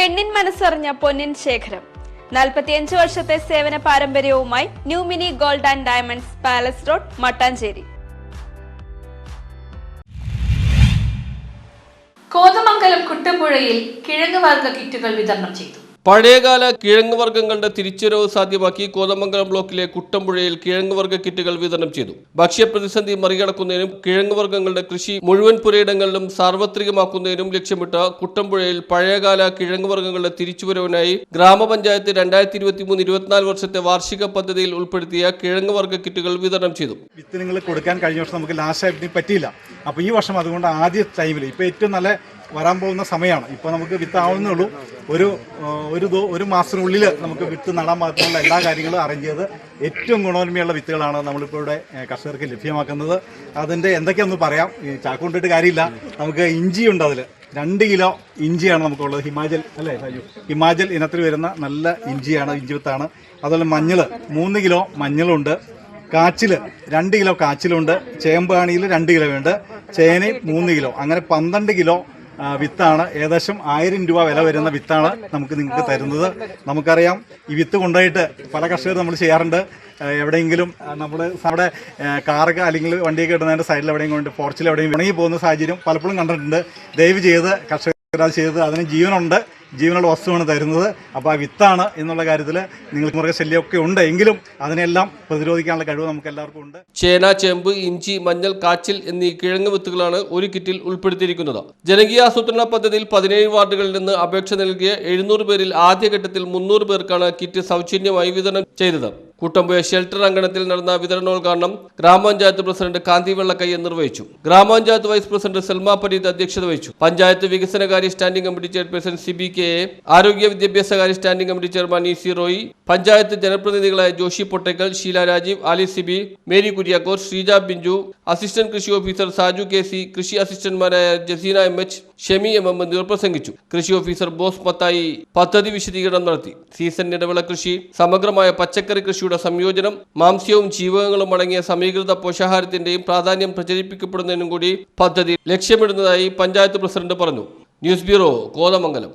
പെണ്ണിൻ മനസ്സറിഞ്ഞ പൊന്നിൻ ശേഖരം. നാൽപ്പത്തിയഞ്ച് വർഷത്തെ സേവന പാരമ്പര്യവുമായി new mini gold and diamonds palace road Mattancherry. Kothamangalam കുട്ടമ്പുഴയിൽ കിഴങ്ങ് വർഗ കിറ്റുകൾ വിതരണം ചെയ്തു. പഴയകാല കിഴങ്ങ് വർഗങ്ങളുടെ തിരിച്ചുവരവ് സാധ്യമാക്കി കോതമംഗലം ബ്ലോക്കിലെ കുട്ടമ്പുഴയിൽ കിഴങ്ങ് വർഗ കിറ്റുകൾ വിതരണം ചെയ്തു. ഭക്ഷ്യപ്രതിസന്ധി മറികടക്കുന്നതിനും കിഴങ്ങ് വർഗങ്ങളുടെ കൃഷി മുഴുവൻ പുരയിടങ്ങളിലും സാർവത്രികമാക്കുന്നതിനും ലക്ഷ്യമിട്ട് കുട്ടമ്പുഴയിൽ പഴയകാല കിഴങ്ങ് വർഗങ്ങളുടെ തിരിച്ചുവരവിനായി ഗ്രാമപഞ്ചായത്ത് രണ്ടായിരത്തി ഇരുപത്തി മൂന്ന് ഇരുപത്തിനാല് വർഷത്തെ വാർഷിക പദ്ധതിയിൽ ഉൾപ്പെടുത്തിയ കിഴങ്ങ് വർഗ കിറ്റുകൾ വിതരണം ചെയ്തു. വിത്ത് നിങ്ങൾ കൊടുക്കാൻ കഴിഞ്ഞ വർഷം നമുക്ക് ലാസ്റ്റ് പറ്റിയില്ല. അപ്പോൾ ഈ വർഷം അതുകൊണ്ട് ആദ്യ ടൈമിൽ ഇപ്പൊ ഏറ്റവും നല്ല വരാൻ പോകുന്ന സമയമാണ്. ഇപ്പോൾ നമുക്ക് വിത്ത് ആവുന്നേ ഉള്ളൂ. ഒരു ഒരു ഒരു മാസത്തിനുള്ളിൽ നമുക്ക് വിത്ത് നടാൻ മാത്രമുള്ള എല്ലാ കാര്യങ്ങളും അറേഞ്ച് ചെയ്ത് ഏറ്റവും ഗുണമേന്മയുള്ള വിത്തുകളാണ് നമ്മളിപ്പോൾ ഇവിടെ കർഷകർക്ക് ലഭ്യമാക്കുന്നത്. അതിന്റെ എന്തൊക്കെയൊന്ന് പറയാം. ഈ ചാക്ക് കാര്യമില്ല. നമുക്ക് ഇഞ്ചി ഉണ്ട് അതിൽ രണ്ട് കിലോ ഇഞ്ചിയാണ് നമുക്കുള്ളത്. ഹിമാചൽ അല്ലേ? ഹിമാചൽ ഇനത്തിൽ വരുന്ന നല്ല ഇഞ്ചിയാണ് ഇഞ്ചി വിത്താണ്. അതുപോലെ മഞ്ഞൾ മൂന്ന് കിലോ മഞ്ഞളുണ്ട്. കാച്ചിൽ രണ്ട് കിലോ കാച്ചിലുണ്ട്. ചേമ്പാണിയിൽ രണ്ട് കിലോ ഉണ്ട്. ചേന മൂന്ന് കിലോ. അങ്ങനെ പന്ത്രണ്ട് കിലോ വിത്താണ്. ഏകദേശം ആയിരം രൂപ വില വരുന്ന വിത്താണ് നമുക്ക് നിങ്ങൾക്ക് തരുന്നത്. നമുക്കറിയാം ഈ വിത്ത് കൊണ്ടുപോയിട്ട് പല കർഷകർ നമ്മൾ ചെയ്യാറുണ്ട്. എവിടെയെങ്കിലും നമ്മൾ നമ്മുടെ കാറൊക്കെ അല്ലെങ്കിൽ വണ്ടിയൊക്കെ ഇടുന്നതിന്റെ സൈഡിൽ എവിടെയെങ്കിലും കൊണ്ട് പോർച്ചിൽ എവിടെയും ഇണങ്ങി പോകുന്ന സാഹചര്യം പലപ്പോഴും കണ്ടിട്ടുണ്ട്. ദയവ് ചെയ്ത് കർഷകർ ചെയ്ത് അതിന് ജീവനുണ്ട്. ജീവനുള്ള വസ്തുവാണ് തരുന്നത്. അപ്പോൾ ആ വിത്താണ് എന്നുള്ള കാര്യത്തിൽ നിങ്ങൾക്ക് മൃഗശല്യമൊക്കെ ഉണ്ട് എങ്കിലും അതിനെല്ലാം പ്രതിരോധിക്കാനുള്ള കഴിവ് നമുക്ക് എല്ലാവർക്കും ഉണ്ട്. ചേന ചേമ്പ് ഇഞ്ചി മഞ്ഞൾ കാച്ചിൽ എന്നീ കിഴങ്ങ് വിത്തുകളാണ് ഒരു കിറ്റിൽ ഉൾപ്പെടുത്തിയിരിക്കുന്നത്. ജനകീയ ആസൂത്രണ പദ്ധതിയിൽ പതിനേഴ് വാർഡുകളിൽ നിന്ന് അപേക്ഷ നൽകിയ എഴുന്നൂറ് പേരിൽ ആദ്യഘട്ടത്തിൽ മുന്നൂറ് പേർക്കാണ് കിറ്റ് സൗജന്യമായി വിതരണം ചെയ്തത്. കൂട്ടമ്പുഴ ഷെൽട്ടർ അങ്കണത്തിൽ നടന്ന വിതരണോദ്ഘാടനം ഗ്രാമപഞ്ചായത്ത് പ്രസിഡന്റ് കാന്തി വെള്ളക്കയ്യ നിർവഹിച്ചു. ഗ്രാമപഞ്ചായത്ത് വൈസ് പ്രസിഡന്റ് സൽമ പരീദ് അധ്യക്ഷത വഹിച്ചു. പഞ്ചായത്ത് വികസനകാര്യ standing committee chairperson C B K A ആരോഗ്യ വിദ്യാഭ്യാസകാര്യ standing committee chairman E C Roy panchayat ജനപ്രതിനിധികളായ Joshi Pottekkal Sheela Rajeev Ali Sibi Mary Kuriakose Sreeja Binju assistant കൃഷി ഓഫീസർ സാജു കെ സി കൃഷി അസിസ്റ്റന്റുമാരായ Jaseena M H Shemi M M എന്നിവർ പ്രസംഗിച്ചു. കൃഷി ഓഫീസർ ബോസ് മത്തായി പദ്ധതി വിശദീകരണം നടത്തി. സീസൺ ഇടവിള കൃഷി സമഗ്രമായ പച്ചക്കറി കൃഷിയുടെ സംയോജനം മാംസ്യവും ജീവകങ്ങളും അടങ്ങിയ സമീകൃത പോഷാഹാരത്തിന്റെയും പ്രാധാന്യം പ്രചരിപ്പിക്കപ്പെടുന്നതിനും കൂടി പദ്ധതി ലക്ഷ്യമിടുന്നതായി പഞ്ചായത്ത് പ്രസിഡന്റ് പറഞ്ഞു. News bureau Kothamangalam.